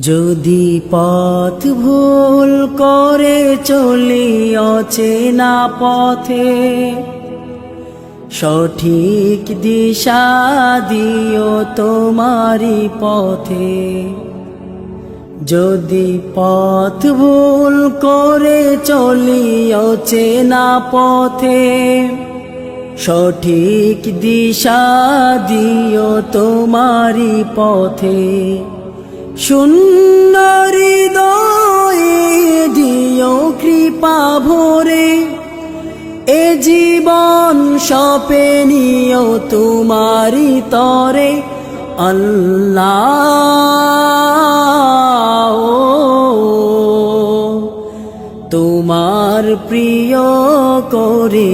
যদি পথ ভুল করে চলি অচেনা পথে, সঠিক দিশা দিও তোমারি পথে। যদি পথ ভুল করে চলি অচেনা পথে, সঠিক দিশা দিও তোমারি পথে। শূন্য হৃদয়ে কৃপা ভরে। এ জীবন সপে নিও তোমারি তরে। আল্লাহ তোমার প্রিয় করে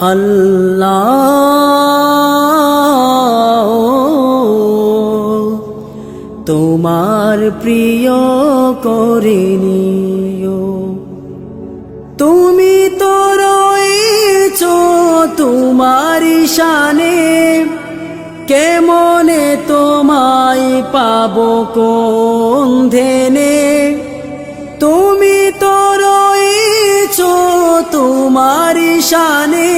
আল্লাহ তোমার প্রিয় করে নিও। তুমি তো রয়েছ তোমার শানে কেমনে তোমায় পাব কোন ধেনে তুমি তো রয়েছ তোমার শানে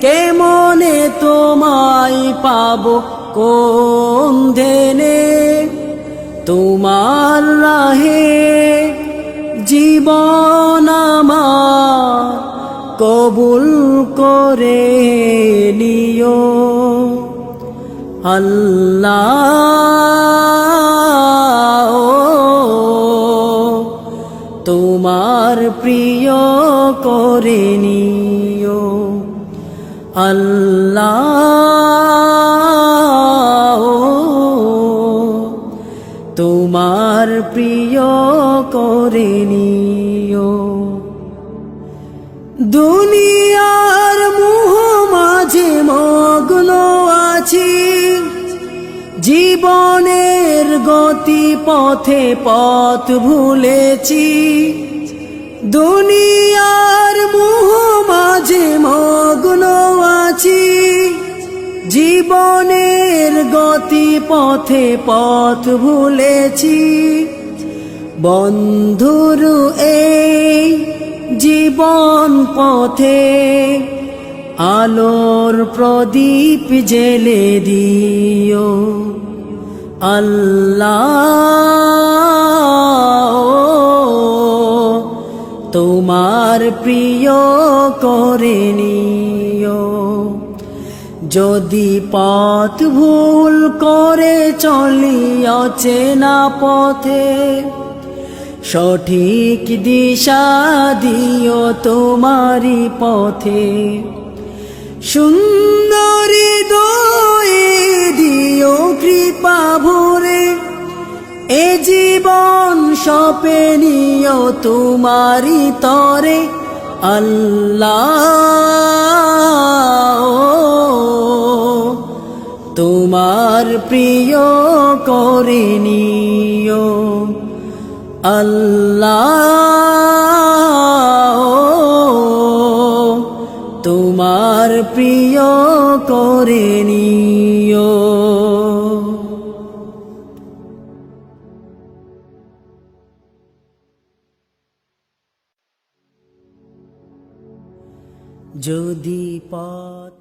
কেমনে তোমায় পাবো কোন ধেনে তোমার রাহে জীবন কবুল করে নিও। আল্লাহ তোমার প্রিয় করে নিও। আল্লাহ করে নিও। দুনিয়ার মোহ মাঝে মগ্ন আছি, জীবনের গতি পথে পথ ভুলেছি। দুনিয়ার মোহ মাঝে মগ্ন আছি, জীবনের গতি পথে পথ ভুলেছি। বন্ধুর, এই জীবন পথে আলোর প্রদীপ জেলে দিও। আল্লাহ, তোমার প্রিয় করে নিও। যদি পথ ভুল করে চলি অচেনা পথে সঠিক দিশা দিও তোমারি পথে। সুন্দরী দয়ে দিও কৃপা ভরে। এ জীবন সপে তোমারি তরে। আল্লাহ, তোমার প্রিয় করে আল্লাহ তোমার প্রিয় করে নিও। যদি পথ